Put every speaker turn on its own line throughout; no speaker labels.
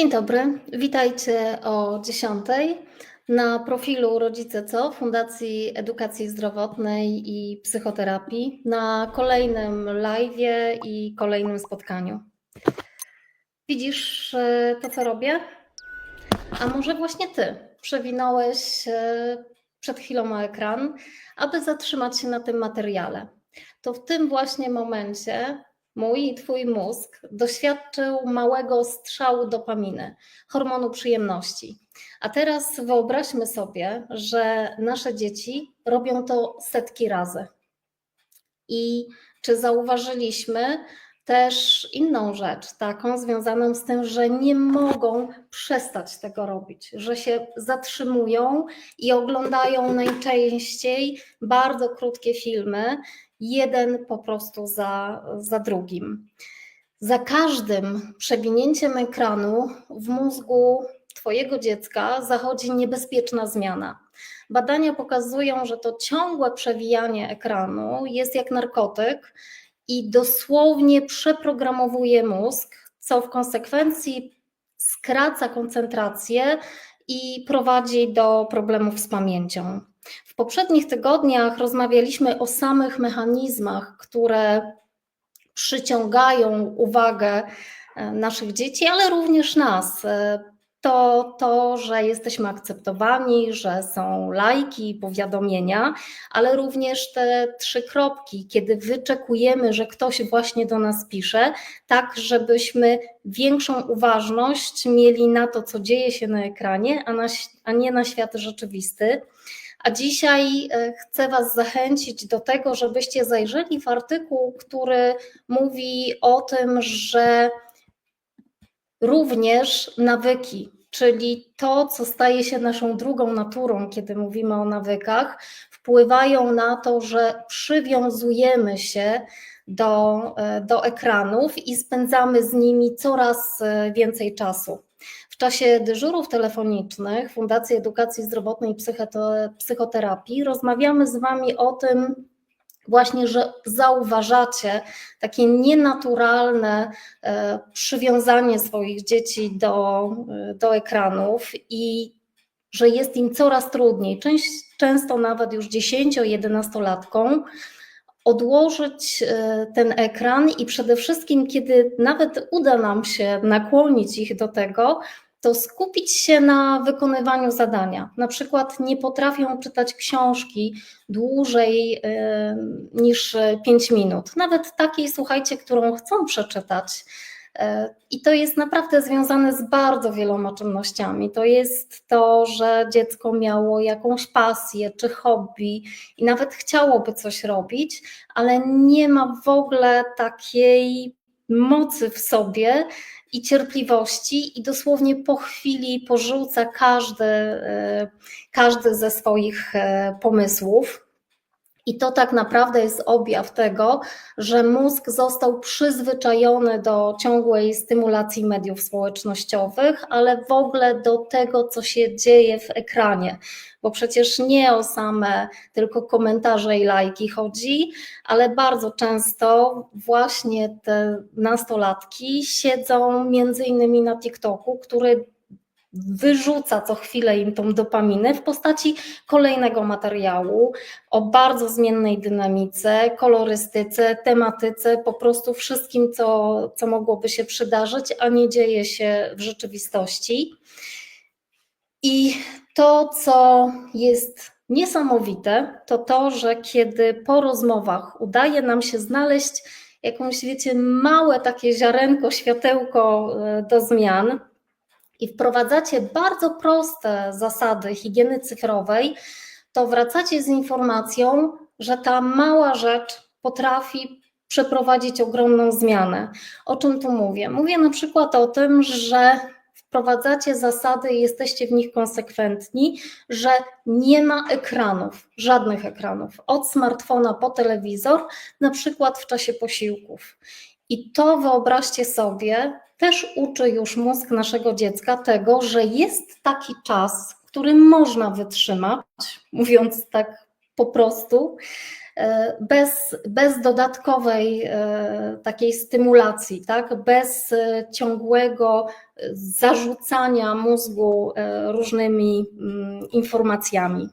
Dzień dobry, witajcie o 10 na profilu Rodzice Co Fundacji Edukacji Zdrowotnej i Psychoterapii na kolejnym live i kolejnym spotkaniu. Widzisz e, to, co robię? A może właśnie ty przewinąłeś e, przed chwilą o ekran, aby zatrzymać się na tym materiale. To w tym właśnie momencie mój i Twój mózg doświadczył małego strzału dopaminy, hormonu przyjemności. A teraz wyobraźmy sobie, że nasze dzieci robią to setki razy. I czy zauważyliśmy też inną rzecz, taką związaną z tym, że nie mogą przestać tego robić, że się zatrzymują i oglądają najczęściej bardzo krótkie filmy, jeden po prostu za, za drugim. Za każdym przewinięciem ekranu w mózgu Twojego dziecka zachodzi niebezpieczna zmiana. Badania pokazują, że to ciągłe przewijanie ekranu jest jak narkotyk i dosłownie przeprogramowuje mózg, co w konsekwencji skraca koncentrację i prowadzi do problemów z pamięcią. Poprzednich tygodniach rozmawialiśmy o samych mechanizmach, które przyciągają uwagę e, naszych dzieci, ale również nas. E, to to, że jesteśmy akceptowani, że są lajki, powiadomienia, ale również te trzy kropki, kiedy wyczekujemy, że ktoś właśnie do nas pisze, tak żebyśmy większą uważność mieli na to, co dzieje się na ekranie, a, na, a nie na świat rzeczywisty. A dzisiaj e, chcę Was zachęcić do tego, żebyście zajrzeli w artykuł, który mówi o tym, że również nawyki, czyli to, co staje się naszą drugą naturą, kiedy mówimy o nawykach, wpływają na to, że przywiązujemy się do, e, do ekranów i spędzamy z nimi coraz e, więcej czasu czasie dyżurów telefonicznych Fundacji Edukacji Zdrowotnej i Psychoterapii rozmawiamy z Wami o tym, właśnie, że zauważacie takie nienaturalne e, przywiązanie swoich dzieci do, e, do ekranów i że jest im coraz trudniej, często nawet już 10-11-latkom, odłożyć e, ten ekran i przede wszystkim, kiedy nawet uda nam się nakłonić ich do tego, to skupić się na wykonywaniu zadania. Na przykład nie potrafią czytać książki dłużej y, niż 5 minut, nawet takiej, słuchajcie, którą chcą przeczytać. Y, I to jest naprawdę związane z bardzo wieloma czynnościami. To jest to, że dziecko miało jakąś pasję czy hobby i nawet chciałoby coś robić, ale nie ma w ogóle takiej mocy w sobie, i cierpliwości i dosłownie po chwili porzuca każdy, e, każdy ze swoich e, pomysłów. I to tak naprawdę jest objaw tego, że mózg został przyzwyczajony do ciągłej stymulacji mediów społecznościowych, ale w ogóle do tego, co się dzieje w ekranie. Bo przecież nie o same tylko komentarze i lajki chodzi, ale bardzo często właśnie te nastolatki siedzą między innymi na TikToku, który wyrzuca co chwilę im tą dopaminę w postaci kolejnego materiału o bardzo zmiennej dynamice, kolorystyce, tematyce, po prostu wszystkim, co, co mogłoby się przydarzyć, a nie dzieje się w rzeczywistości. I to, co jest niesamowite, to to, że kiedy po rozmowach udaje nam się znaleźć jakąś, wiecie, małe takie ziarenko, światełko e, do zmian, i wprowadzacie bardzo proste zasady higieny cyfrowej, to wracacie z informacją, że ta mała rzecz potrafi przeprowadzić ogromną zmianę. O czym tu mówię? Mówię na przykład o tym, że wprowadzacie zasady i jesteście w nich konsekwentni, że nie ma ekranów, żadnych ekranów, od smartfona po telewizor, na przykład w czasie posiłków. I to wyobraźcie sobie, też uczy już mózg naszego dziecka tego, że jest taki czas, który można wytrzymać, mówiąc tak po prostu, bez, bez dodatkowej takiej stymulacji, tak? bez ciągłego zarzucania mózgu różnymi mm, informacjami.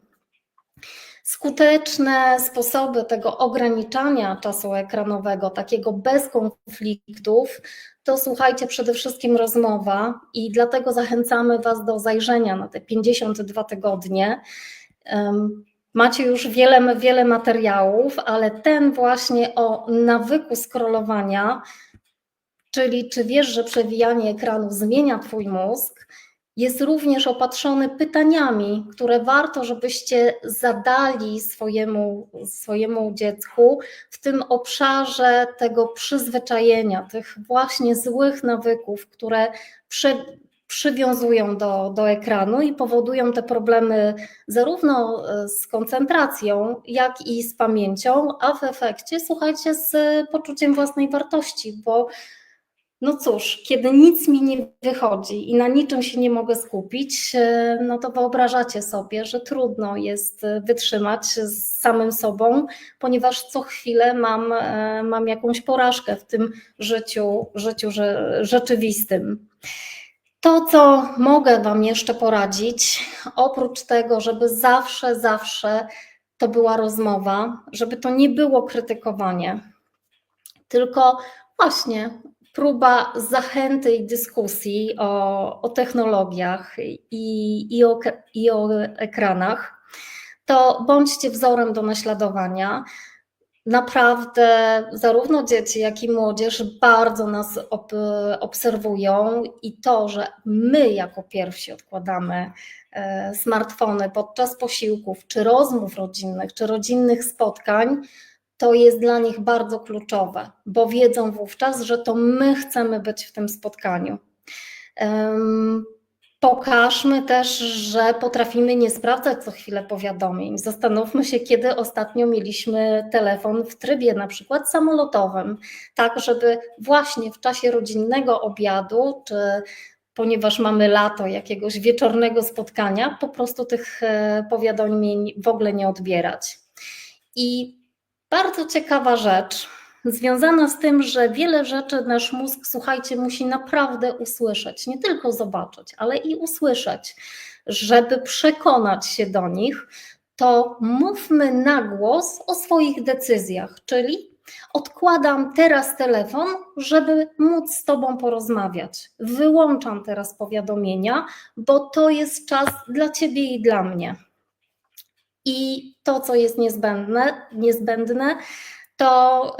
Skuteczne sposoby tego ograniczania czasu ekranowego, takiego bez konfliktów, to słuchajcie, przede wszystkim rozmowa i dlatego zachęcamy Was do zajrzenia na te 52 tygodnie. Macie już wiele, wiele materiałów, ale ten właśnie o nawyku scrollowania, czyli czy wiesz, że przewijanie ekranu zmienia Twój mózg, jest również opatrzony pytaniami, które warto, żebyście zadali swojemu, swojemu dziecku w tym obszarze tego przyzwyczajenia, tych właśnie złych nawyków, które przy, przywiązują do, do ekranu i powodują te problemy zarówno e, z koncentracją, jak i z pamięcią, a w efekcie, słuchajcie, z poczuciem własnej wartości, bo no cóż, kiedy nic mi nie wychodzi i na niczym się nie mogę skupić, e, no to wyobrażacie sobie, że trudno jest e, wytrzymać z samym sobą, ponieważ co chwilę mam, e, mam jakąś porażkę w tym życiu, życiu rzeczywistym. To, co mogę Wam jeszcze poradzić, oprócz tego, żeby zawsze, zawsze to była rozmowa, żeby to nie było krytykowanie, tylko właśnie próba zachęty i dyskusji o, o technologiach i, i, o, i o ekranach, to bądźcie wzorem do naśladowania. Naprawdę zarówno dzieci, jak i młodzież bardzo nas ob, obserwują i to, że my jako pierwsi odkładamy e, smartfony podczas posiłków, czy rozmów rodzinnych, czy rodzinnych spotkań, to jest dla nich bardzo kluczowe, bo wiedzą wówczas, że to my chcemy być w tym spotkaniu. Pokażmy też, że potrafimy nie sprawdzać co chwilę powiadomień. Zastanówmy się, kiedy ostatnio mieliśmy telefon w trybie na przykład samolotowym, tak żeby właśnie w czasie rodzinnego obiadu, czy ponieważ mamy lato jakiegoś wieczornego spotkania, po prostu tych e, powiadomień w ogóle nie odbierać. I bardzo ciekawa rzecz, związana z tym, że wiele rzeczy nasz mózg, słuchajcie, musi naprawdę usłyszeć, nie tylko zobaczyć, ale i usłyszeć, żeby przekonać się do nich, to mówmy na głos o swoich decyzjach, czyli odkładam teraz telefon, żeby móc z Tobą porozmawiać. Wyłączam teraz powiadomienia, bo to jest czas dla Ciebie i dla mnie. I to, co jest niezbędne, niezbędne to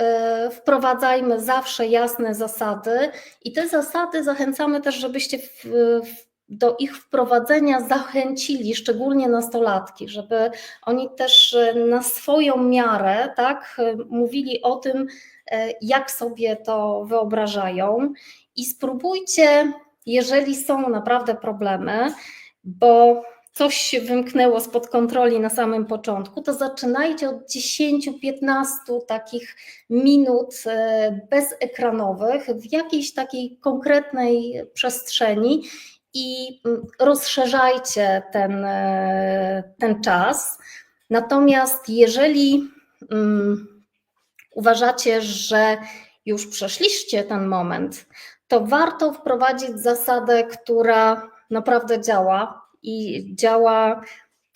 y, wprowadzajmy zawsze jasne zasady i te zasady zachęcamy też, żebyście w, w, do ich wprowadzenia zachęcili, szczególnie nastolatki, żeby oni też y, na swoją miarę tak, mówili o tym, y, jak sobie to wyobrażają. I spróbujcie, jeżeli są naprawdę problemy, bo coś się wymknęło spod kontroli na samym początku, to zaczynajcie od 10-15 takich minut e, bezekranowych w jakiejś takiej konkretnej przestrzeni i mm, rozszerzajcie ten, e, ten czas. Natomiast jeżeli um, uważacie, że już przeszliście ten moment, to warto wprowadzić zasadę, która naprawdę działa, i działa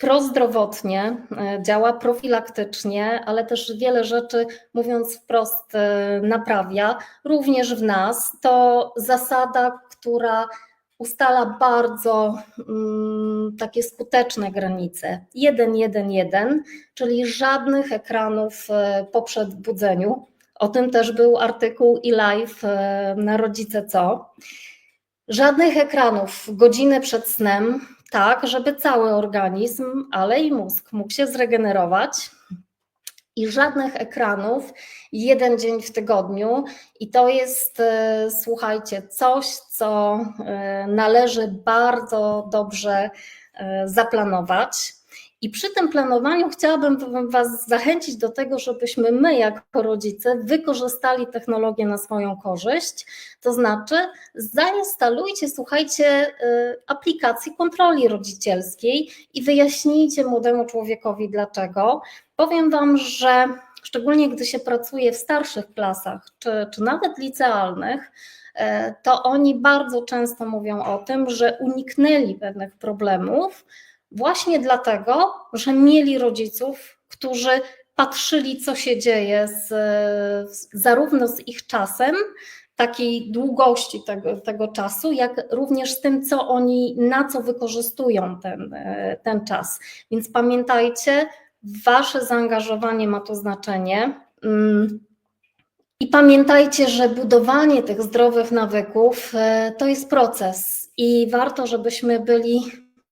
prozdrowotnie, e, działa profilaktycznie, ale też wiele rzeczy, mówiąc wprost, e, naprawia, również w nas. To zasada, która ustala bardzo mm, takie skuteczne granice. 1-1-1, czyli żadnych ekranów e, po przedbudzeniu. O tym też był artykuł i live na Rodzice Co. Żadnych ekranów godzinę przed snem, tak, żeby cały organizm, ale i mózg mógł się zregenerować. I żadnych ekranów, jeden dzień w tygodniu, i to jest, e, słuchajcie, coś, co e, należy bardzo dobrze e, zaplanować. I przy tym planowaniu chciałabym Was zachęcić do tego, żebyśmy my, jako rodzice, wykorzystali technologię na swoją korzyść. To znaczy, zainstalujcie, słuchajcie, y, aplikacji kontroli rodzicielskiej i wyjaśnijcie młodemu człowiekowi dlaczego. Powiem Wam, że szczególnie gdy się pracuje w starszych klasach, czy, czy nawet licealnych, e, to oni bardzo często mówią o tym, że uniknęli pewnych problemów właśnie dlatego, że mieli rodziców, którzy patrzyli, co się dzieje z, zarówno z ich czasem, takiej długości tego, tego czasu, jak również z tym, co oni, na co wykorzystują ten, ten czas. Więc pamiętajcie, Wasze zaangażowanie ma to znaczenie. Mm. I pamiętajcie, że budowanie tych zdrowych nawyków e, to jest proces i warto, żebyśmy byli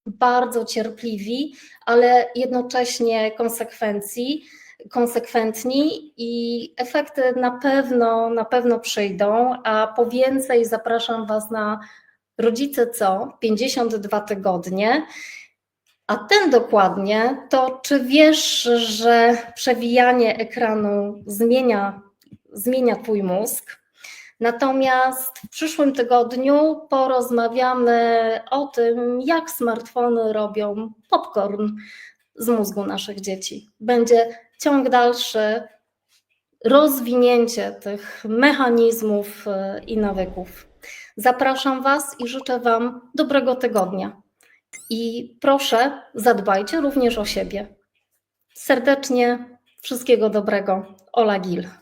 bardzo cierpliwi, ale jednocześnie konsekwencji, konsekwentni i efekty na pewno, na pewno przyjdą, a po więcej zapraszam Was na Rodzice Co 52 tygodnie. A ten dokładnie to, czy wiesz, że przewijanie ekranu zmienia, zmienia Twój mózg? Natomiast w przyszłym tygodniu porozmawiamy o tym, jak smartfony robią popcorn z mózgu naszych dzieci. Będzie ciąg dalszy, rozwinięcie tych mechanizmów e, i nawyków. Zapraszam Was i życzę Wam dobrego tygodnia. I proszę, zadbajcie również o siebie. Serdecznie wszystkiego dobrego. Ola Gil.